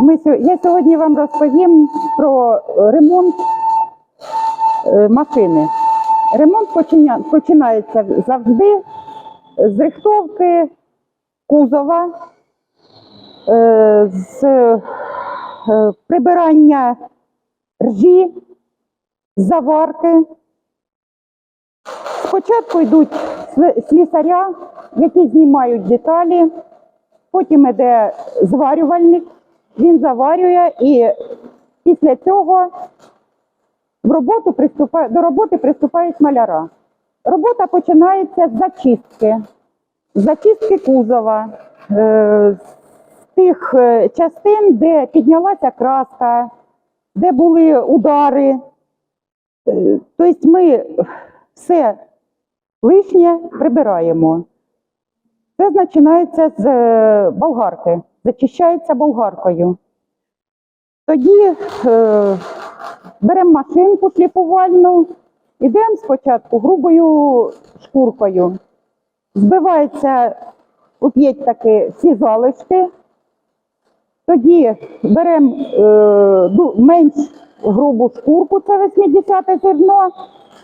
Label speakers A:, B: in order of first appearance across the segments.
A: Ми, я сьогодні вам розповім про ремонт е, машини. Ремонт починається завжди з рихтовки кузова, е, з е, прибирання ржі, заварки. Спочатку йдуть слісаря, які знімають деталі, потім йде зварювальник, він заварює і після цього в роботу приступає, до роботи приступають маляра. Робота починається з зачистки, з зачистки кузова, е, з тих е, частин, де піднялася краска, де були удари. Е, Тобто ми все лишнє прибираємо. Це починається з болгарки, зачищається болгаркою. Тоді е, беремо машинку шліфувальну, йдемо спочатку грубою шкуркою. Збивається у п'ять таки всі залишки. Тоді беремо е, менш грубу шкурку, це 80 зерно,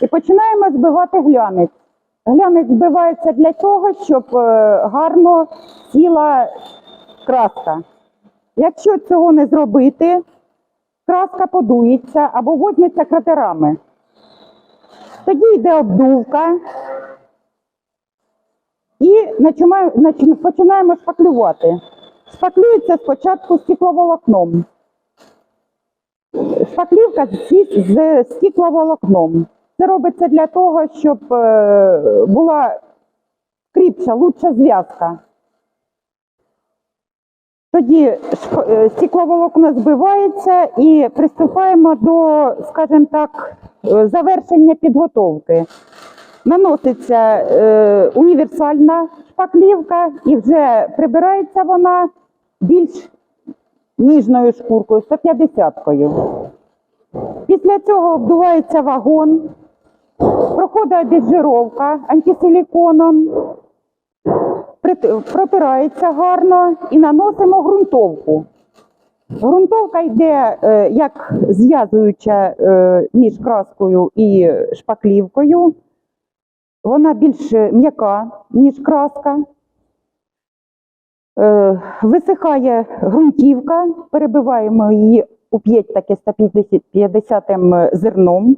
A: і починаємо збивати глянець. Глянець збивається для того, щоб е, гарно сіла краска. Якщо цього не зробити, краска подується або возьметься кратерами. Тоді йде обдувка і починаємо, шпаклювати. Шпаклюється спочатку стекловолокном. Шпаклівка з, з стекловолокном. Це робиться для того, щоб е, була кріпша, лучша зв'язка. Тоді е, збивається і приступаємо до, скажімо так, е, завершення підготовки. Наноситься е, універсальна шпаклівка і вже прибирається вона більш ніжною шкуркою, 150-кою. Після цього обдувається вагон, проходить обезжировка антисиліконом, протирається гарно і наносимо ґрунтовку. Ґрунтовка йде е, як зв'язуюча е, між краскою і шпаклівкою. Вона більш м'яка, ніж краска. Е, Висихає ґрунтівка, перебиваємо її у п'ять таке 150 зерном,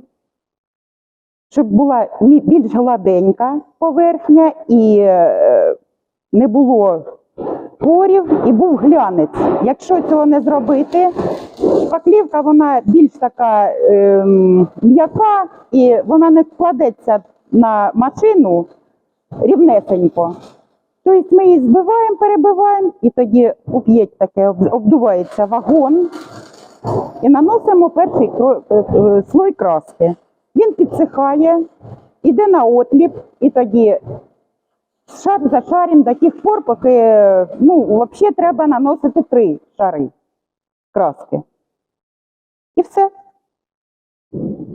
A: щоб була більш гладенька поверхня і не було порів і був глянець. Якщо цього не зробити, шпаклівка вона більш така ем, м'яка і вона не складеться на машину рівнесенько. Тобто ми її збиваємо, перебиваємо, і тоді у п'ять таке обдувається вагон і наносимо перший е, е, слой краски. Він підсихає, іде на отліп, і тоді шар за шаром до тих пор, поки ну, взагалі треба наносити три шари краски. І все.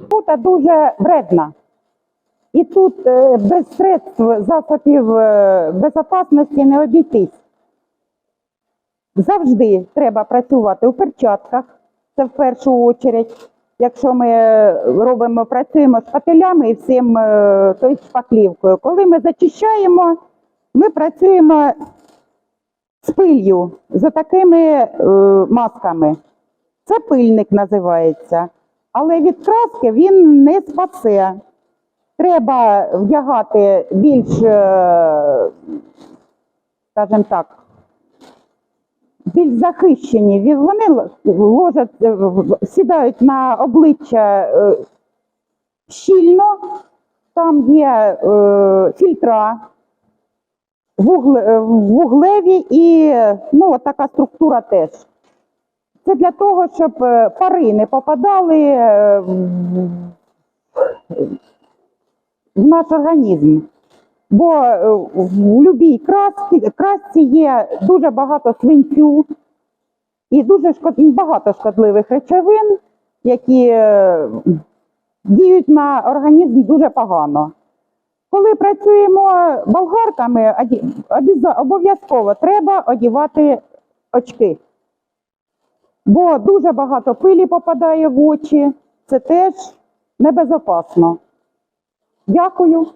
A: Робота дуже вредна. І тут е, без средств засобів е, безпечності не обійтись. Завжди треба працювати у перчатках, це в першу чергу. Якщо ми робимо, працюємо з пателями і всім е, тобто шпаклівкою. Коли ми зачищаємо, ми працюємо з пилью, за такими е, масками. Це пильник називається. Але від краски він не спасе. Треба вдягати більш, е, скажімо так, більш захищені. Вони ложать, е, сідають на обличчя е, щільно, там є е, фільтра, е, вуглеві і ну, така структура теж. Це для того, щоб е, пари не попадали е, в- наш організм. Бо в будь-якій красці, красці є дуже багато свинцю і дуже шкод... багато шкідливих речовин, які діють на організм дуже погано. Коли працюємо болгарками, обов'язково треба одягати очки. бо дуже багато пилі попадає в очі. Це теж небезопасно. Дякую.